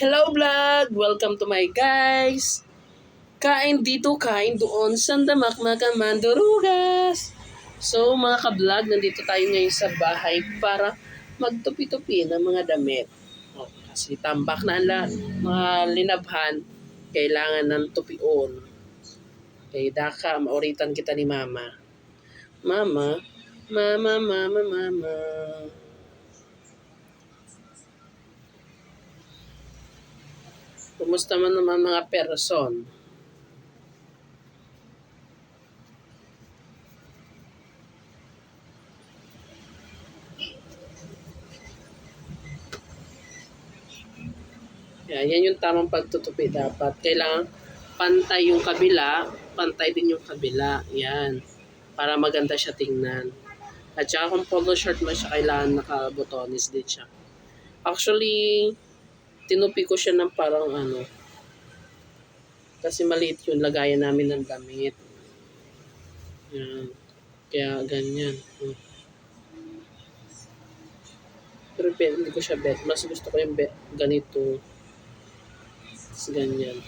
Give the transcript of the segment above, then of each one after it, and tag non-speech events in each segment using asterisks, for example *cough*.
Hello vlog! Welcome to my guys! Kain dito, kain doon, sandamak makamandurugas! So mga ka-vlog, nandito tayo ngayon sa bahay para magtupi-tupi ng mga damit. O, kasi tambak na ang la- mga linabhan, kailangan ng tupion. Kaya daka, mauritan kita ni mama. Mama, mama, mama, mama. Kumusta man naman mga person? Yan, yan yung tamang pagtutupi dapat. Kailangan pantay yung kabila, pantay din yung kabila. Yan. Para maganda siya tingnan. At saka kung polo shirt mo siya, kailangan nakabotonis din siya. Actually, tinupi ko siya ng parang ano, kasi maliit yung lagayan namin ng damit. Yan. Kaya ganyan. Hmm. Pero bet, hindi ko siya bet. Mas gusto ko yung bet, ganito. Tapos ganyan.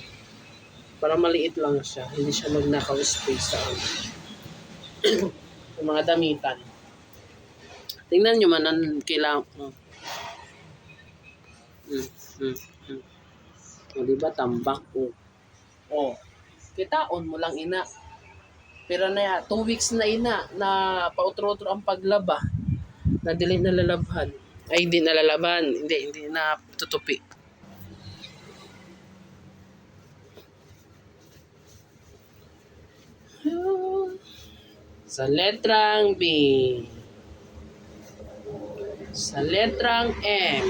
Para maliit lang siya. Hindi siya magnakaw space sa ano. *clears throat* yung mga damitan. Tingnan nyo man, ang kailangan. Oh. Hmm, hmm, hmm. O, diba, tambak po. Oh, kitaon mo lang ina. Pero na two weeks na ina na pautro-utro ang paglaba. Na dili na lalabhan. Ay, hindi nalalaban. Hindi, hindi na tutupi. Sa letrang B. Sa letrang M.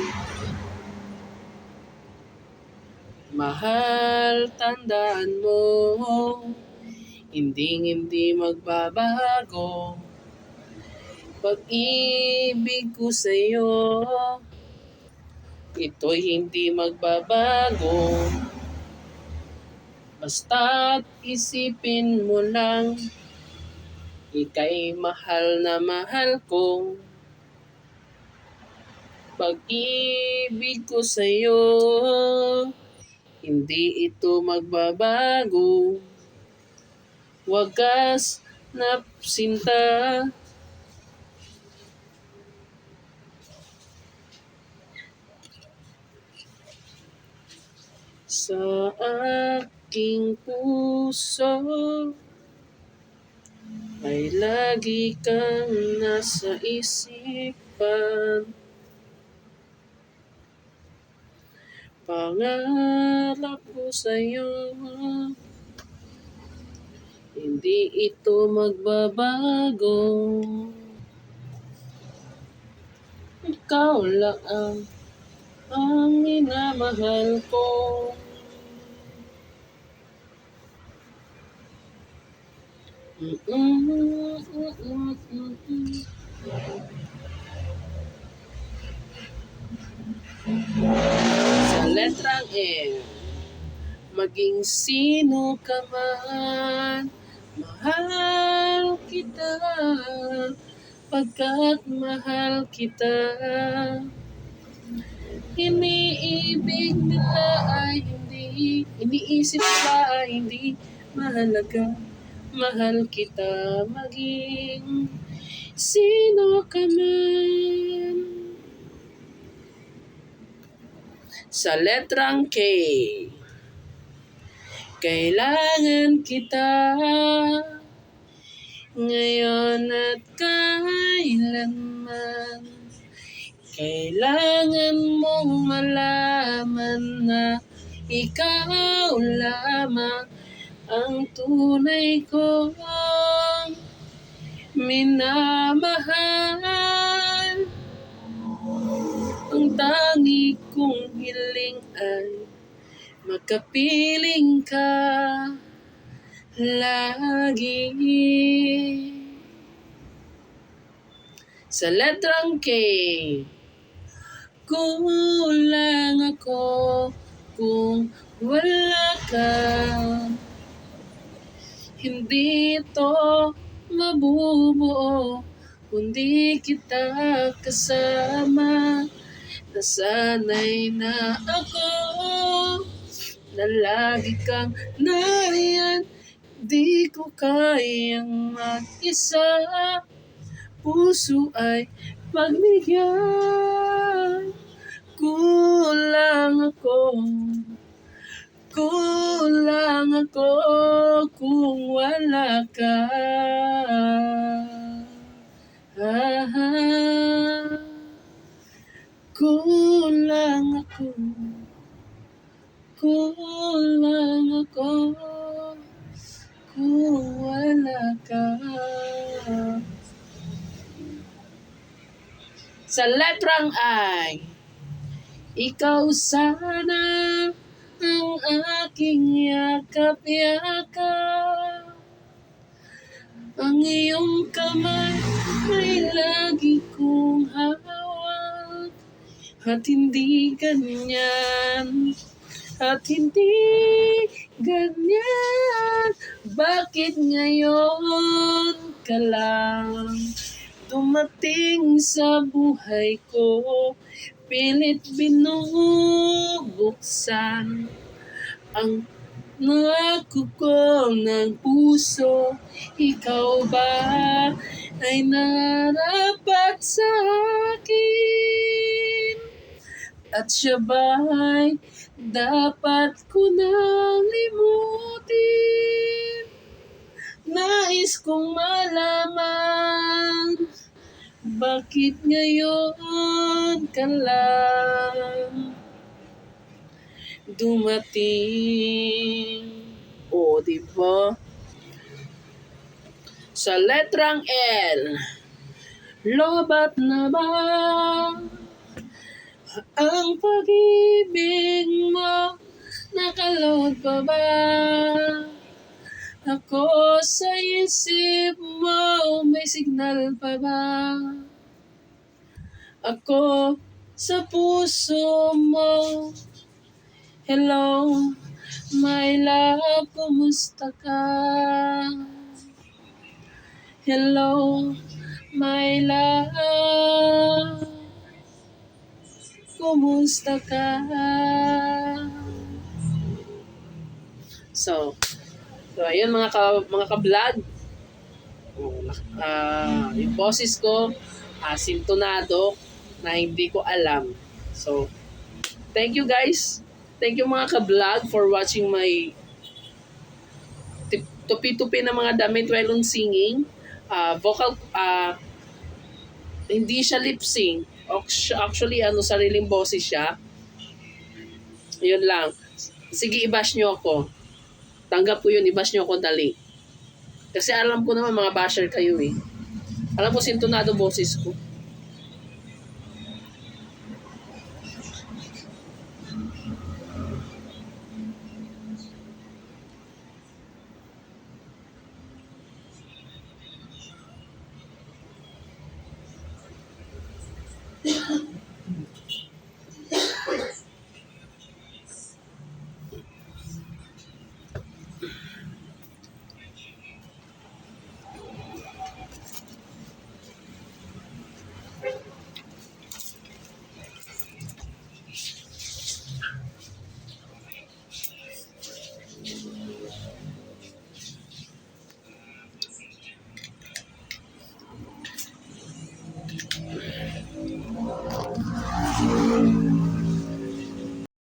Mahal, tandaan mo, hindi hindi magbabago. Pag-ibig ko sa'yo, ito'y hindi magbabago. Basta't isipin mo lang, ika'y mahal na mahal ko. Pag-ibig ko sa'yo, hindi ito magbabago. Wagas na sinta. Sa aking puso ay lagi kang nasa isipan. Pangarap ko sa'yo, hindi ito magbabago. Ikaw lang ang, ang minamahal ko. Mm-mm-mm-mm-mm. Sa letrang M, maging sino ka man, mahal kita, pagkat mahal kita. Iniibig nila ay hindi, iniisip nila ay hindi mahalaga. Mahal kita maging sino ka man. Sa letrang K, kailangan kita ngayon at kailanman. Kailangan mong malaman na ikaw lamang ang tunay kong minamahal. Ang tangi kong hiling ay makapiling ka lagi. Sa letrang K, kulang ako kung wala ka. Hindi ito mabubuo kundi kita kasama Nasanay na ako na lagi kang nariyan. Di ko kayang mag-isa. Puso ay pagbigyan Kulang ako Kulang ako kung wala ka Sa letrang I Ikaw sana ang aking yakap-yakap. Ang iyong kamay ay lagi kong hawak. At hindi ganyan At hindi ganyan. Bakit ngayon ka lang Dumating sa buhay ko Pilit binubuksan Ang nako ko ng puso Ikaw ba ay narapat sa akin? At siya ba'y dapat ko nang limutin? Nais kong malaman Bakit ngayon ka lang Dumating O, di ba? Sa letrang L Lobat na ba ang pag-ibig mo nakalood pa ba? Ako sa isip mo, may signal pa ba? Ako sa puso mo, hello, my love, kumusta ka? Hello, my love, kumusta ka? So, so ayun mga ka, mga ka-vlog. Ah, yung boses ko asintonado na hindi ko alam. So, thank you guys. Thank you mga ka-vlog for watching my tupi-tupi na mga damit while on singing. Ah, vocal, ah, hindi siya lip sync. Actu- Actually, ano, sariling boses siya. Yun lang. Sige, i-bash nyo ako. Tanggap ko yun, i-bash nyo ako dali. Kasi alam ko naman, mga basher kayo eh. Alam ko, sintonado boses ko.